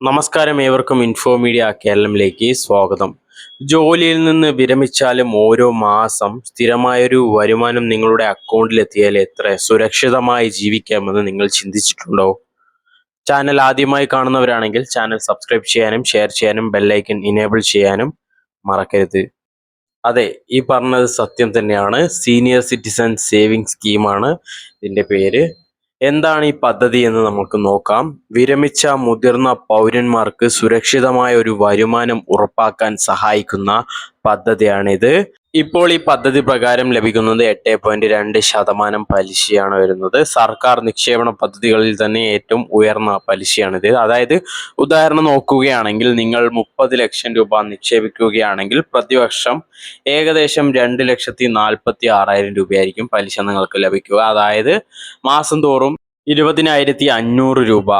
നമസ്കാരം ഏവർക്കും info media കേരളത്തിലേക്ക് സ്വാഗതം. ജോലിയിൽ നിന്ന് വിരമിച്ചാലും ഓരോ മാസം സ്ഥിരമായൊരു വരുമാനം നിങ്ങളുടെ അക്കൗണ്ടിൽ എത്തിയാൽ എത്ര സുരക്ഷിതമായി ജീവിക്കാമെന്ന് നിങ്ങൾ ചിന്തിച്ചിട്ടുണ്ടോ? ചാനൽ ആദ്യമായി കാണുന്നവരാണെങ്കിൽ ചാനൽ സബ്സ്ക്രൈബ് ചെയ്യാനും ഷെയർ ചെയ്യാനും ബെല്ലൈക്കൻ ഇനേബിൾ ചെയ്യാനും മറക്കരുത്. അതെ ഈ പറഞ്ഞത് സത്യം തന്നെയാണ്. സീനിയർ സിറ്റിസൺ സേവിങ് സ്കീമാണ് ഇതിന്റെ പേര്. എന്താണ് ഈ പദ്ധതി എന്ന് നമുക്ക് നോക്കാം. വിരമിച്ച മുതിർന്ന പൗരന്മാർക്ക് സുരക്ഷിതമായ ഒരു വരുമാനം ഉറപ്പാക്കാൻ സഹായിക്കുന്ന പദ്ധതിയാണിത്. ഇപ്പോൾ ഈ പദ്ധതി പ്രകാരം ലഭിക്കുന്നത് എട്ട് പോയിന്റ് രണ്ട് ശതമാനം പലിശയാണ് വരുന്നത്. സർക്കാർ നിക്ഷേപണ പദ്ധതികളിൽ തന്നെ ഏറ്റവും ഉയർന്ന പലിശയാണിത്. അതായത് ഉദാഹരണം നോക്കുകയാണെങ്കിൽ നിങ്ങൾ മുപ്പത് ലക്ഷം രൂപ നിക്ഷേപിക്കുകയാണെങ്കിൽ പ്രതിവർഷം ഏകദേശം രണ്ട് ലക്ഷത്തി നാൽപ്പത്തി ആറായിരം രൂപയായിരിക്കും പലിശ നിങ്ങൾക്ക് ലഭിക്കുക. അതായത് മാസം തോറും ഇരുപതിനായിരത്തി അഞ്ഞൂറ് രൂപ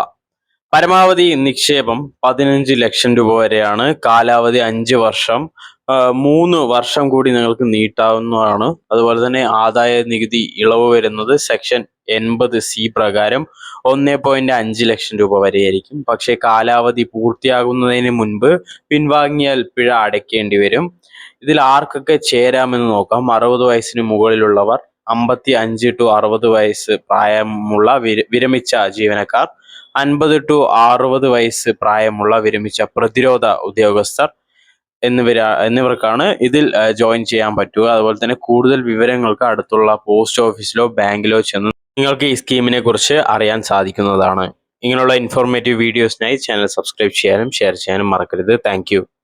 പരമാവധി നിക്ഷേപം പതിനഞ്ച് ലക്ഷം രൂപ വരെയാണ്. കാലാവധി അഞ്ച് വർഷം. മൂന്ന് വർഷം കൂടി നിങ്ങൾക്ക് നീട്ടാവുന്നതാണ്. അതുപോലെ തന്നെ ആദായ നികുതി ഇളവ് വരുന്നത് സെക്ഷൻ എൺപത് സി പ്രകാരം ഒന്ന് പോയിന്റ് അഞ്ച് ലക്ഷം രൂപ വരെയായിരിക്കും. പക്ഷേ കാലാവധി പൂർത്തിയാകുന്നതിന് മുൻപ് പിൻവാങ്ങിയാൽ പിഴ അടയ്ക്കേണ്ടി വരും. ഇതിൽ ആർക്കൊക്കെ ചേരാമെന്ന് നോക്കാം. അറുപത് വയസ്സിന് മുകളിലുള്ളവർ അമ്പത്തി അഞ്ച് ടു അറുപത് വയസ്സ് പ്രായമുള്ള വിര- വിരമിച്ച ജീവനക്കാർ അൻപത് ടു അറുപത് വയസ്സ് പ്രായമുള്ള വിരമിച്ച പ്രതിരോധ ഉദ്യോഗസ്ഥർ എന്നിവര എന്നിവർക്കാണ് ഇതിൽ ജോയിൻ ചെയ്യാൻ പറ്റുക. അതുപോലെ തന്നെ കൂടുതൽ വിവരങ്ങൾക്ക് അടുത്തുള്ള പോസ്റ്റ് ഓഫീസിലോ ബാങ്കിലോ ചെന്ന് നിങ്ങൾക്ക് ഈ സ്കീമിനെ കുറിച്ച് അറിയാൻ സാധിക്കുന്നതാണ്. ഇങ്ങനെയുള്ള ഇൻഫോർമേറ്റീവ് വീഡിയോസിനായി ചാനൽ സബ്സ്ക്രൈബ് ചെയ്യാനും ഷെയർ ചെയ്യാനും മറക്കരുത്. താങ്ക്